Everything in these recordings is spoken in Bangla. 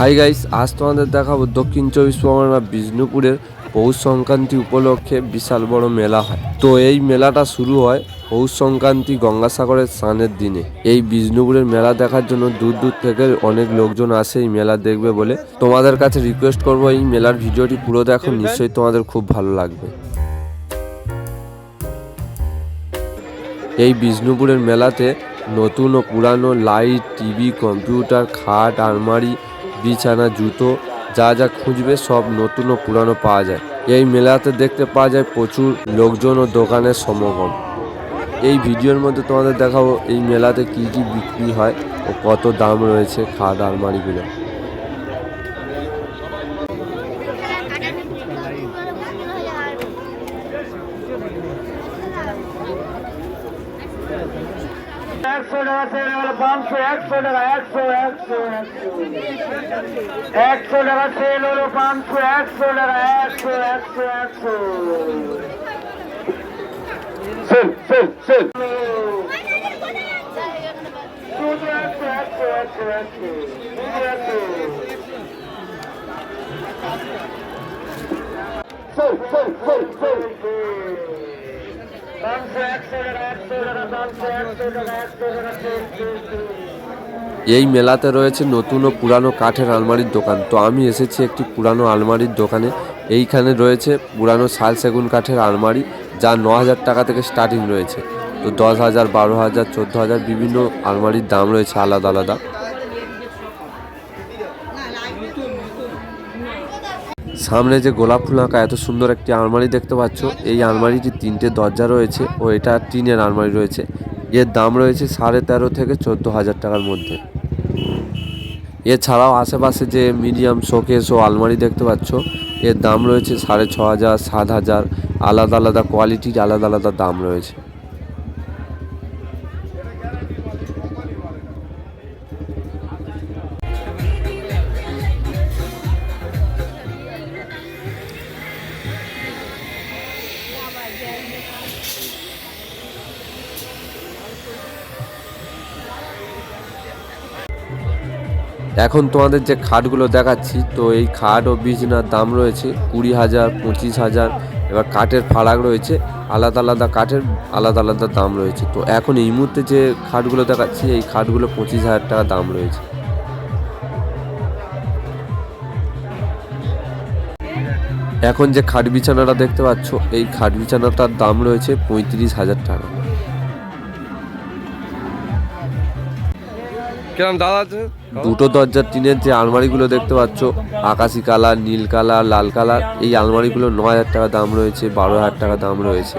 হাই গাইস আজ তোমাদের দেখাবো দক্ষিণ চব্বিশ পরগনা বিষ্ণুপুরের পৌষ সংক্রান্তি উপলক্ষে বিশাল বড় মেলা হয়। তো এই মেলাটা শুরু হয় পৌষ সংক্রান্তি গঙ্গাসাগরের স্নানের দিনে। এই বিষ্ণুপুরের মেলা দেখার জন্য দূর দূর থেকে অনেক লোকজন আসে এই মেলা দেখবে বলে। তোমাদের কাছে রিকোয়েস্ট করব, এই মেলার ভিডিওটি পুরো দেখো, নিশ্চয়ই তোমাদের খুব ভালো লাগবে। এই বিষ্ণুপুরের মেলাতে নতুন ও পুরানো লাইট টিভি কম্পিউটার খাট, আলমারি বিছানা, জুতো, যা যা খুঁজবে সব নতুন ও পুরানো পাওয়া যায়। এই মেলাতে দেখতে পাওয়া যায় প্রচুর লোকজন ও দোকানের সমাগম। এই ভিডিওর মধ্যে তোমাদের দেখাবো এই মেলাতে কি কি বিক্রি হয় ও কত দাম রয়েছে খাট আলমারিগুলো একশো টাকা সেল হলো পাঁচশো একশো টাকা একশো একশো একশো টাকা সেল হলো পাঁচশো একশো টাকা একশো একশো একশো সেল সেল সেল দুটো একশো একশো একশো সেল পাঁচশো একশো টাকা একশো টাকা পাঁচশো এই মেলাতে রয়েছে নতুন ও পুরানো কাঠের আলমারির দোকান। তো আমি এসেছি একটি পুরানো আলমারির দোকানে। এইখানে রয়েছে পুরানো শাল সেগুন কাঠের আলমারি, যা ন হাজার টাকা থেকে স্টার্টিং রয়েছে। তো দশ হাজার, বারো হাজার, চোদ্দ হাজার বিভিন্ন আলমারির দাম রয়েছে আলাদা আলাদা। সামনে যে গোলাপ ফুল আঁকা এত সুন্দর একটি আলমারি দেখতে পাচ্ছ, এই আলমারিটি তিনটে দরজা রয়েছে ও এটা টিনের আলমারি রয়েছে। এর দাম রয়েছে সাড়ে তেরো থেকে চোদ্দ হাজার টাকার মধ্যে। এছাড়াও আশেপাশে যে মিডিয়াম শোকেস ও আলমারি দেখতে পাচ্ছ, এর দাম রয়েছে সাড়ে ছ হাজার, সাত হাজার, আলাদা আলাদা কোয়ালিটির আলাদা আলাদা দাম রয়েছে। এখন তোমাদের যে খাটগুলো দেখাচ্ছি, তো এই খাট ও বিছনার দাম রয়েছে কুড়ি হাজার, পঁচিশ হাজার, এবার কাঠের ফারাক রয়েছে, আলাদা আলাদা কাঠের আলাদা আলাদা দাম রয়েছে। তো এখন এই মুহূর্তে যে খাটগুলো দেখাচ্ছি, এই খাটগুলো পঁচিশ হাজার টাকা দাম রয়েছে। এখন যে খাট বিছানাটা দেখতে পাচ্ছ, এই খাট বিছানাটার দাম রয়েছে পঁয়ত্রিশ হাজার টাকা। কিরম দাদা আছে? দুটো দরজার টিনের যে আলমারিগুলো দেখতে পাচ্ছ আকাশি কালার নীল কালার লাল কালার এই আলমারিগুলো ন হাজার টাকা দাম রয়েছে বারো হাজার টাকা দাম রয়েছে।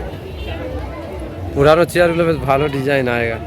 পুরানো চেয়ারগুলো বেশ ভালো ডিজাইন আয়েগা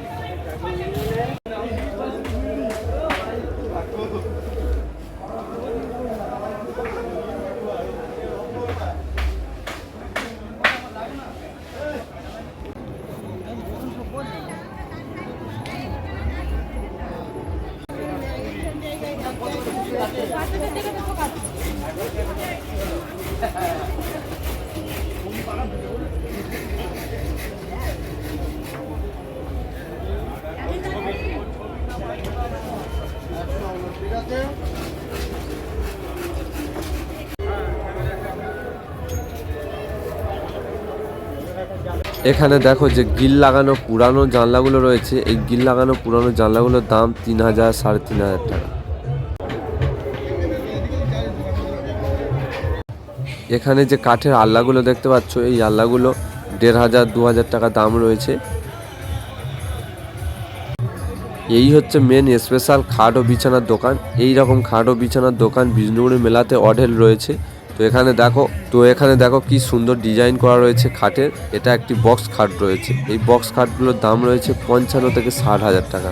এখানে দেখো যে গিল লাগানো পুরানো জানলাগুলো রয়েছে। এই গিল লাগানো পুরানো জানলাগুলোর দাম তিন হাজার সাড়ে তিন হাজার টাকা। এখানে যে কাঠের আল্লাগুলো দেখতে পাচ্ছ, এই আল্লাগুলো দেড় হাজার, দু হাজার টাকা দাম রয়েছে। এই হচ্ছে মেন স্পেশাল খাট ও বিছানার দোকান। এই রকম খাট ও বিছানার দোকান বিষ্ণুপুরের মেলাতে অঢেল রয়েছে। তো এখানে দেখো, তো এখানে দেখো কি সুন্দর ডিজাইন করা রয়েছে খাটের। এটা একটি বক্স খাট রয়েছে। এই বক্স খাটগুলোর দাম রয়েছে পঞ্চান্ন থেকে ষাট হাজার টাকা।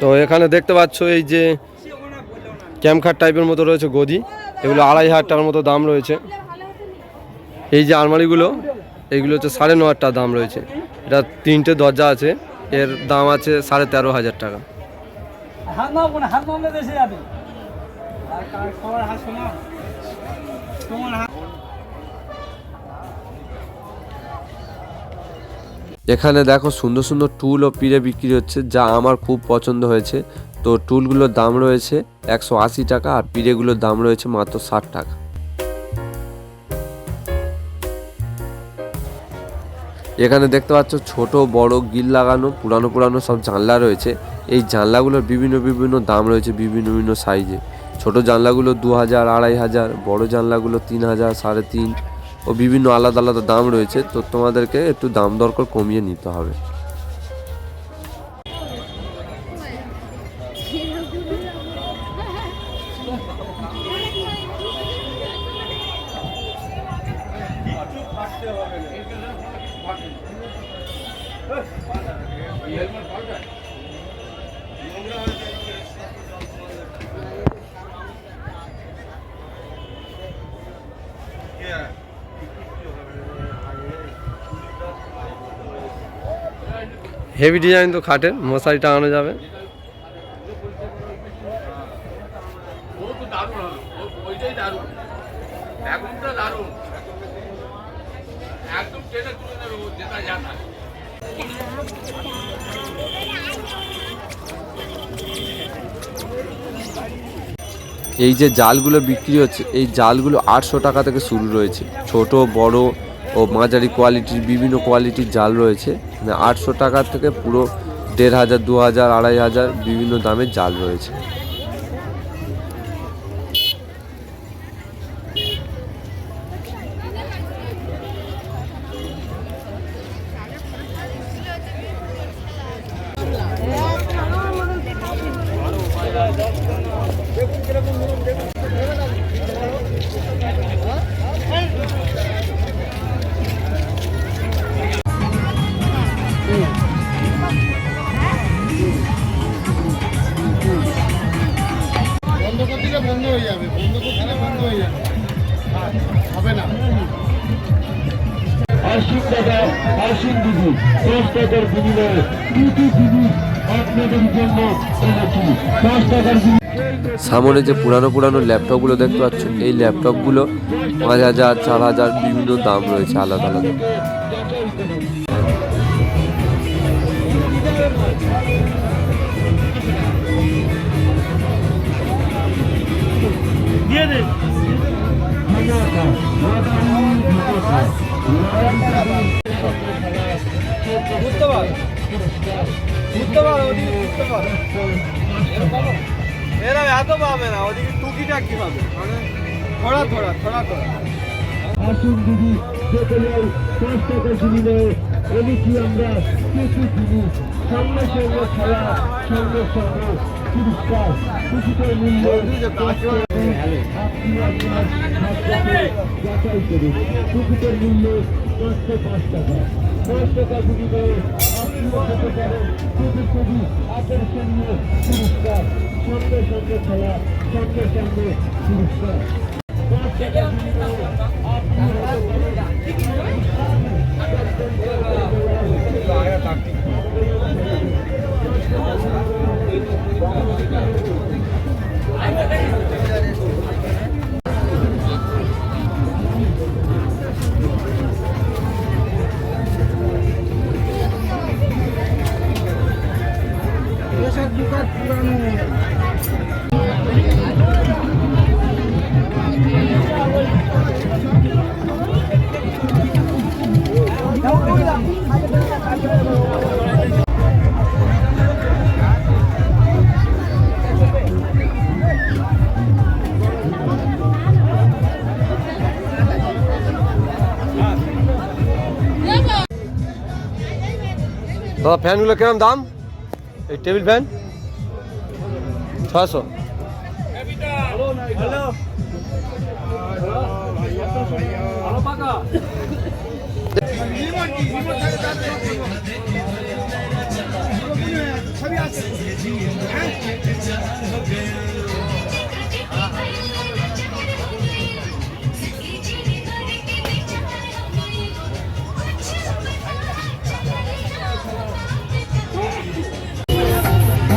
তো এখানে দেখতে পাচ্ছ এই যে ক্যাম্পখাট টাইপের মতো রয়েছে গদি। এগুলো আড়াই হাজার টাকার মতো দাম রয়েছে। এই যে আলমারিগুলো এইগুলো হচ্ছে সাড়ে ন হাজার দাম রয়েছে। এটা তিনটে দরজা আছে এর দাম আছে সাড়ে তেরো হাজার টাকা। হাত নাও কোনো হাত নামলে দেশে যাবে। আর কার- সবার হাত শোনাও। তোমার হাত। এখানে দেখো সুন্দর সুন্দর টুল ও পিড়ে বিক্রি হচ্ছে যা আমার খুব পছন্দ হয়েছে। তো টুলগুলোর দাম রয়েছে একশো আশি টাকা আর পিড়েগুলোর দাম রয়েছে মাত্র ষাট টাকা। এখানে দেখতে পাচ্ছ ছোট, বড় গিল লাগানো, পুরানো পুরানো সব জানলা রয়েছে। এই জানলাগুলোর বিভিন্ন বিভিন্ন দাম রয়েছে, বিভিন্ন বিভিন্ন সাইজে। ছোট জানলাগুলো দু হাজার আড়াই হাজার, বড় জানলাগুলো তিন হাজার সাড়ে তিন ও বিভিন্ন আলাদা আলাদা দাম রয়েছে। তো তোমাদেরকে একটু দাম দরকার কমিয়ে নিতে হবে। হেভি ডিজাইন তো খাটের মশারি টাঙানো যাবে। এই যে জালগুলো বিক্রি হচ্ছে, এই জালগুলো আটশো টাকা থেকে শুরু রয়েছে। ছোট, বড় ও মাঝারি কোয়ালিটির বিভিন্ন কোয়ালিটির জাল রয়েছে। মানে আটশো টাকা থেকে পুরো দেড় হাজার, দু হাজার, আড়াই হাজার বিভিন্ন দামের জাল রয়েছে। হয়ে যাবে বন্ধ করতে বন্ধ হয়ে যাবে। হবে না। আশিক টাকা আশিক দিদি দশ টাকার বিনিময়ে দুটি জিনিস আপনাদের জন্য এনেছি। দশ টাকার সামনে যে পুরানো পুরানো ল্যাপটপগুলো দেখতে পাচ্ছ এই ল্যাপটপগুলো পাঁচ হাজার চার হাজার বিভিন্ন দাম রয়েছে আলাদা আলাদা। দিয়ে দে। বুঝতে পার? বুঝতে পার ওদিকে বুঝতে পার। এরা এত পাবে না ওদিকে টুকিটা কি পাবে? মানে থোড়া থোড়া থোড়া থোড়া আসুন দিদি নেই পাঁচ টাকা বিনিময়ে এনেছি আমরা কিছু জিনিস সঙ্গে সঙ্গে খেলা সঙ্গে সঙ্গে পুরস্কার টিকিটের মূল্য মূল্য পাঁচশো পাঁচ টাকা পাঁচ টাকা বিনিময়ে আপনিও খেতে পারেন খুবই খুবই আকর্ষণীয় পুরস্কার সঙ্গে সঙ্গে খেলা সঙ্গে সঙ্গে পুরস্কার টাকা দাদা ফ্যানগুলো কিরম দাম? এই টেবিল ফ্যান? ছশো ছবি রাবারি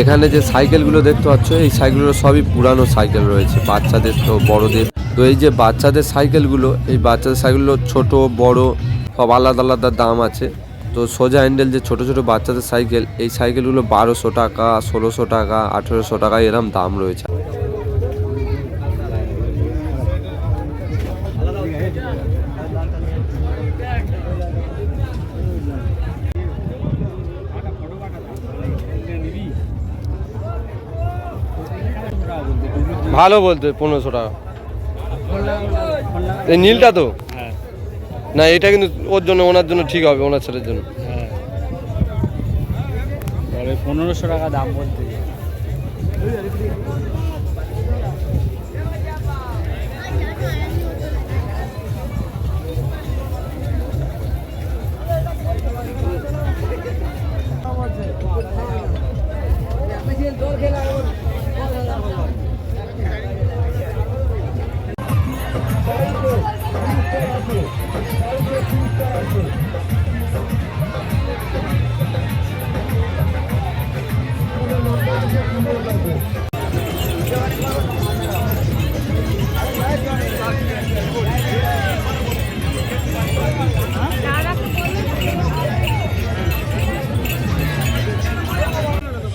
এখানে যে সাইকেলগুলো দেখতে পাচ্ছ, এই সাইকেলগুলো সবই পুরানো সাইকেল রয়েছে, বাচ্চাদের তো, বড়দের। তো এই যে বাচ্চাদের সাইকেলগুলো, এই বাচ্চাদের সাইকেলগুলো ছোট, বড়, সব আলাদা আলাদা দাম আছে। তো সোজা হ্যান্ডেল যে ছোট ছোট বাচ্চাদের সাইকেল, এই সাইকেলগুলো বারোশো টাকা, ষোলোশো টাকা, আঠেরোশো টাকা এরম দাম রয়েছে। ভালো বলতে, পনেরোশো টাকা। এই নীলটা তো? না, এটা কিন্তু ওর জন্য, ওনার জন্য ঠিক হবে, ওনার ছেলের জন্য। পনেরোশো টাকা দাম বলতে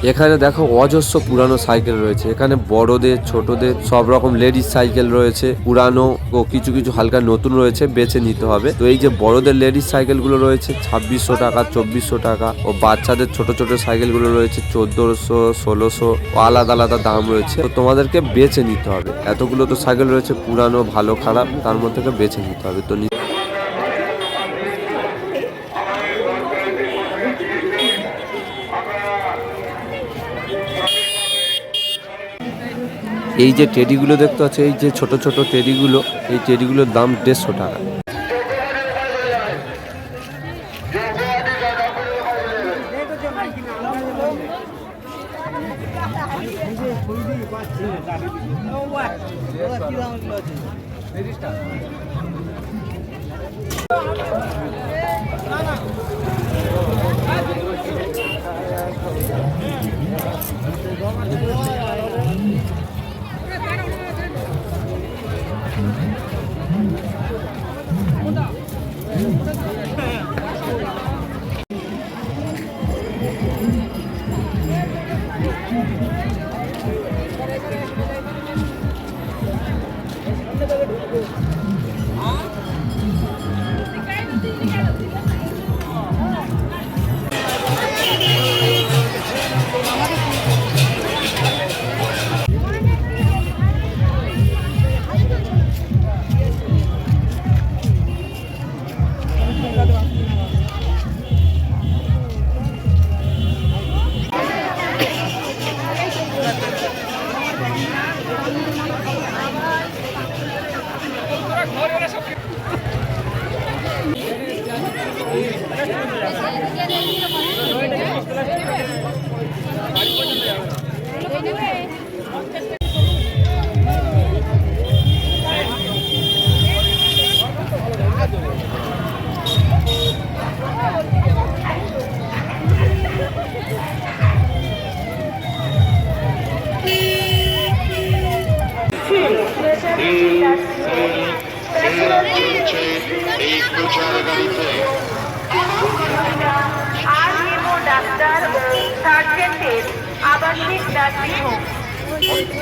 এখানে দেখো অজস্র পুরানো সাইকেল রয়েছে। এখানে বড়দের, ছোটদের সব রকম লেডিস সাইকেল রয়েছে। পুরানো ও কিছু কিছু হালকা নতুন রয়েছে, বেছে নিতে হবে। তো এই যে বড়দের লেডিস সাইকেলগুলো রয়েছে, ছাব্বিশশো টাকা, চব্বিশশো টাকা। ও বাচ্চাদের ছোট ছোট সাইকেলগুলো রয়েছে, চোদ্দোশো, ষোলোশো আলাদা আলাদা দাম রয়েছে। তো তোমাদেরকে বেছে নিতে হবে। এতগুলো তো সাইকেল রয়েছে, পুরানো, ভালো, খারাপ, তার মধ্যে বেছে নিতে হবে। তো এই যে টেডিগুলো দেখতে পাচ্ছি, এই যে ছোট ছোট টেডিগুলো এই টেডিগুলোর দাম দেড়শো টাকা।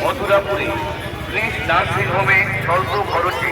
মথুরাপুরে প্লিজ নার্সিং হোমে স্বল্প খরচে